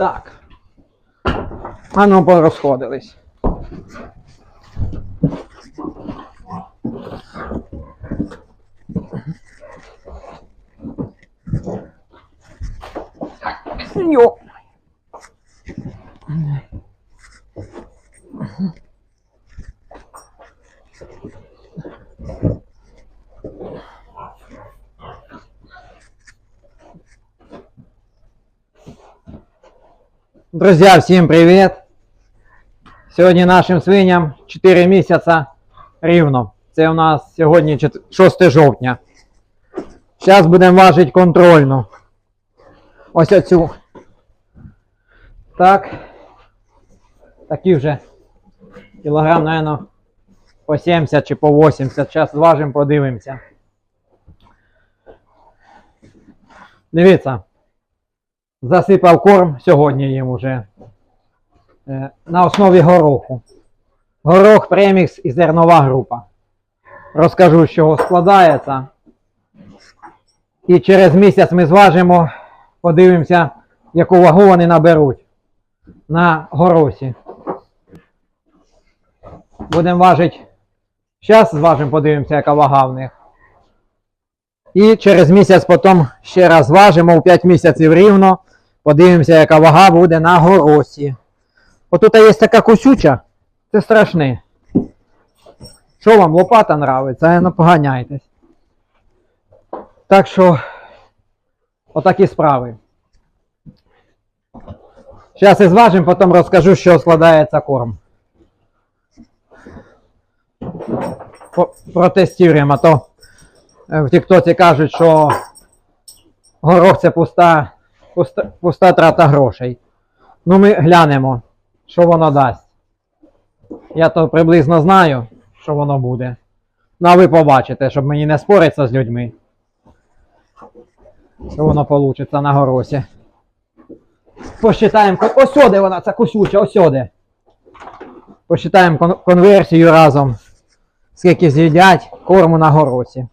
Так. А ну порозходились. Йо. Друзья, всем привет! Сьогодні нашим свиням 4 місяця рівно. Це у нас сьогодні 6 жовтня. Зараз будемо важити контрольну. Ось оцю. Так. Такі вже кілограм, наверное, по 70 чи по 80. Зараз зважимо, подивимося. Дивіться. Засипав корм сьогодні їм уже. Е, На основі гороху. Горох премікс і зернова група. Розкажу, з чого складається. І через місяць ми зважимо, подивимося, яку вагу вони наберуть на горосі. Будемо важити. Зараз зважимо, подивимося, яка вага в них. І через місяць потім ще раз зважимо у 5 місяців рівно. Подивимося, яка вага буде на горосі. Отут є така кусюча, це страшне. Що вам лопата нравиться, не поганяйтесь. Так що, отакі справи. Зараз і зважимо, потім розкажу, що складається корм. Протестуємо, а то е, в Тіктоці кажуть, що горох це пуста, пуста, пуста трата грошей. Ну, ми глянемо, що воно дасть. Я то приблизно знаю, що воно буде. Ну, а ви побачите, щоб мені не споритися з людьми. Що воно вийде на горосі. Посчитаємо. Ось сюди вона, ця кусюча, ось сюди. Посчитаємо кон- конверсію разом. Скільки з'їдять корму на горосі.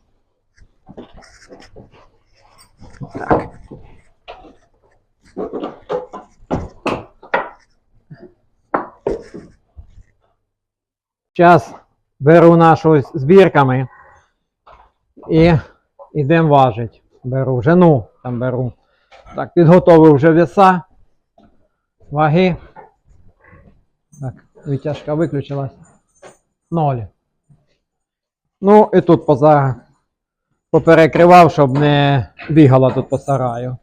Так. Зараз беру нашу збірками і йдемо важить. Беру вже, ну, там беру. Так, підготовив вже веса, ваги. Так, витяжка виключилась. Ноль. Ну, і тут поза поперекривав, щоб не бігала тут по сараю.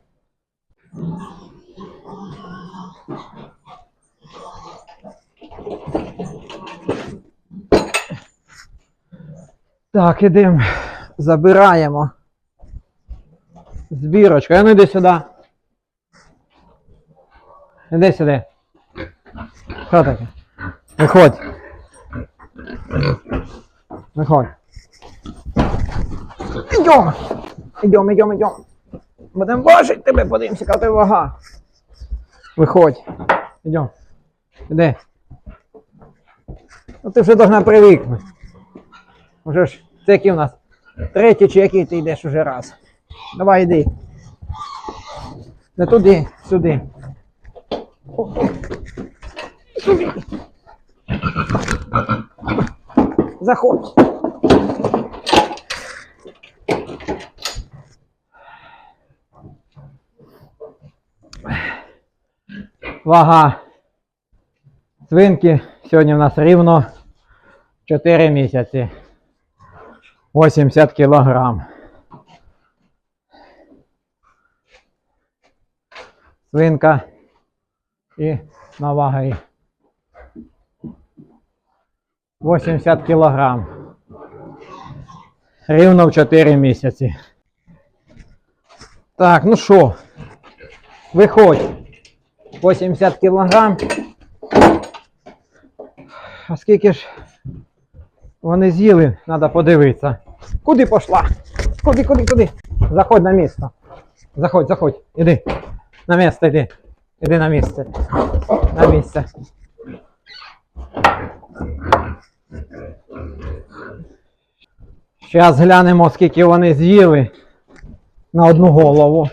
Так, ідемо, забираємо. Збірочка. А ну йди сюди. Іди сюди. Що таке? Виходь. Виходь. Ідем. Ідем, ідем, ідем. Будемо важити тебе, подивимося, яка ти вага. Виходь. Ідем. Іди. Ну ти вже должна привикнути. Уже ж, це який у нас? Третій чи який ти йдеш уже раз. Давай йди. Не туди, сюди. Сюди. Заходь. Вага свинки сьогодні в нас рівно 4 місяці. 80 кілограм. Свинка і на ваги 80 кілограм. Рівно в 4 місяці. Так, ну що, виходь. 80 кілограм. А скільки ж вони з'їли, треба подивитися. Куди пішла? Куди, куди, куди? Заходь на місце. Заходь, заходь. Іди. На місце йди. Іди на місце. На місце. Зараз глянемо, скільки вони з'їли на одну голову.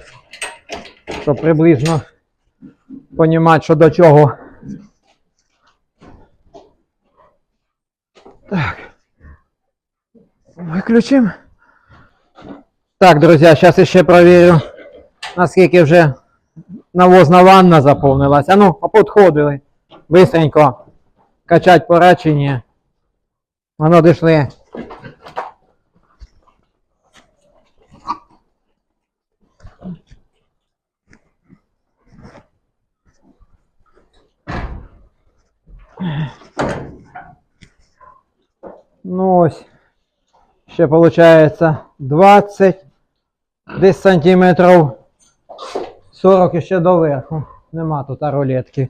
Щоб приблизно розуміти, що до чого. Так. Виключимо. Так, друзі, зараз ще перевірю, наскільки вже навозна ванна заповнилась. А ну, підходили. Бистренько. Качать пора чи. Воно дійшли. Ну ось. Ще виходить 20 десь сантиметрів 40 ще доверху. Нема тут рулетки.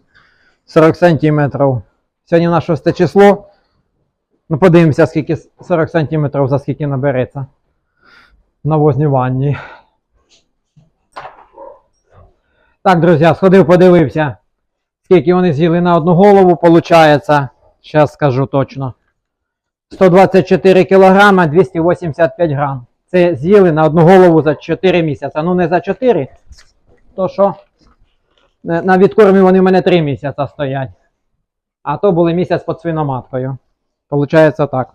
40 сантиметрів. Сьогодні на 6 число. Ну, подивимося, скільки 40 сантиметрів за скільки набереться. На возній ванні. Так, друзі, сходив, подивився, скільки вони з'їли на одну голову, получається. Зараз скажу точно. 124 кілограма 285 грам. Це з'їли на одну голову за 4 місяці. Ну не за 4, то що на на відкормі вони в мене 3 місяці стоять. А то були місяць під свиноматкою. Получається так.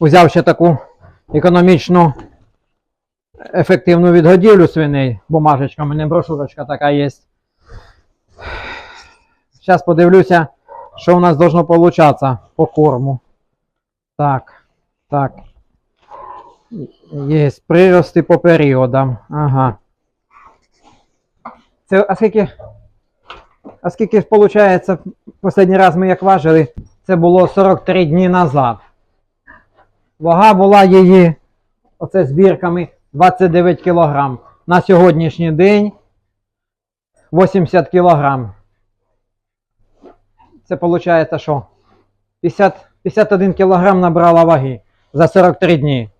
Узяв ще таку економічну ефективну відгодівлю свиней. Бумажечка, у мене брошурочка така є. Зараз подивлюся, що у нас должно получатися по корму. Так, так. Є прирости по періодам. Ага. Це, а скільки, а скільки ж виходить, останній раз ми як важили, це було 43 дні назад. Вага була її, оце збірками, 29 кг. На сьогоднішній день 80 кг. Це виходить, що 50, 51 кг набрала ваги за 43 дні.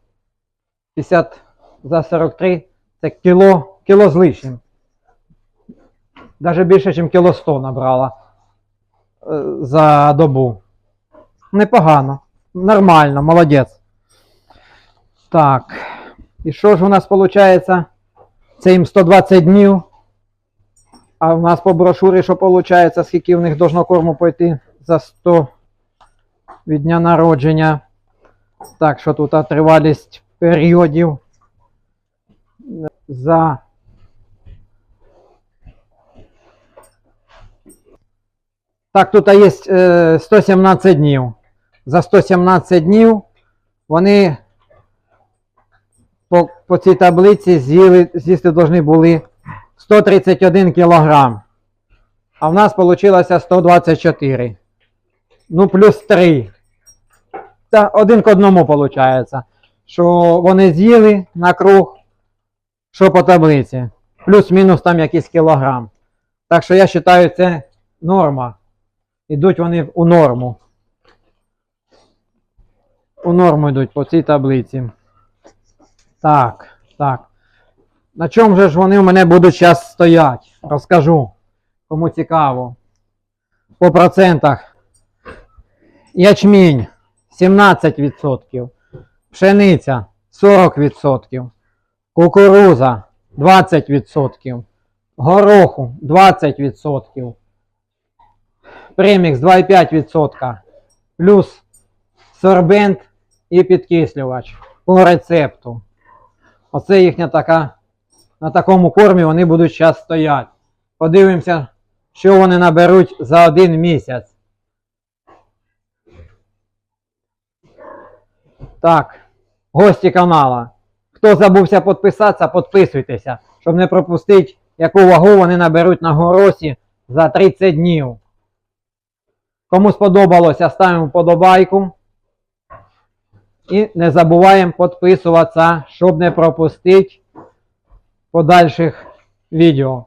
50 за 43 це кіло, кіло з лишнім. Даже більше, ніж кіло 100 набрала е, за добу. Непогано. Нормально, молодець. Так. І що ж у нас виходить? Це їм 120 днів. А у нас по брошурі, що виходить, скільки в них должно корму пойти за 100 від дня народження. Так, що тут тривалість періодів за Так, тут є е, 117 днів. За 117 днів вони по, по цій таблиці з'їли, з'їсти повинні були 131 кілограм. А в нас вийшло 124. Ну, плюс 3. Та один к одному виходить. Що вони з'їли на круг, що по таблиці. Плюс-мінус там якийсь кілограм. Так що я вважаю, це норма. Ідуть вони у норму. У норму йдуть по цій таблиці. Так, так. На чому же ж вони у мене будуть зараз стояти? Розкажу. Кому цікаво. По процентах. Ячмінь 17%. Пшениця 40%. Кукуруза 20%. Гороху 20%. Премікс 2,5%. Плюс сорбент і підкислювач по рецепту. Оце їхня така. На такому кормі вони будуть зараз стояти. Подивимося, що вони наберуть за один місяць. Так, гості канала. Хто забувся підписатися, підписуйтеся, щоб не пропустити, яку вагу вони наберуть на горосі за 30 днів. Кому сподобалося, ставимо вподобайку. І не забуваємо підписуватися, щоб не пропустити подальших відео.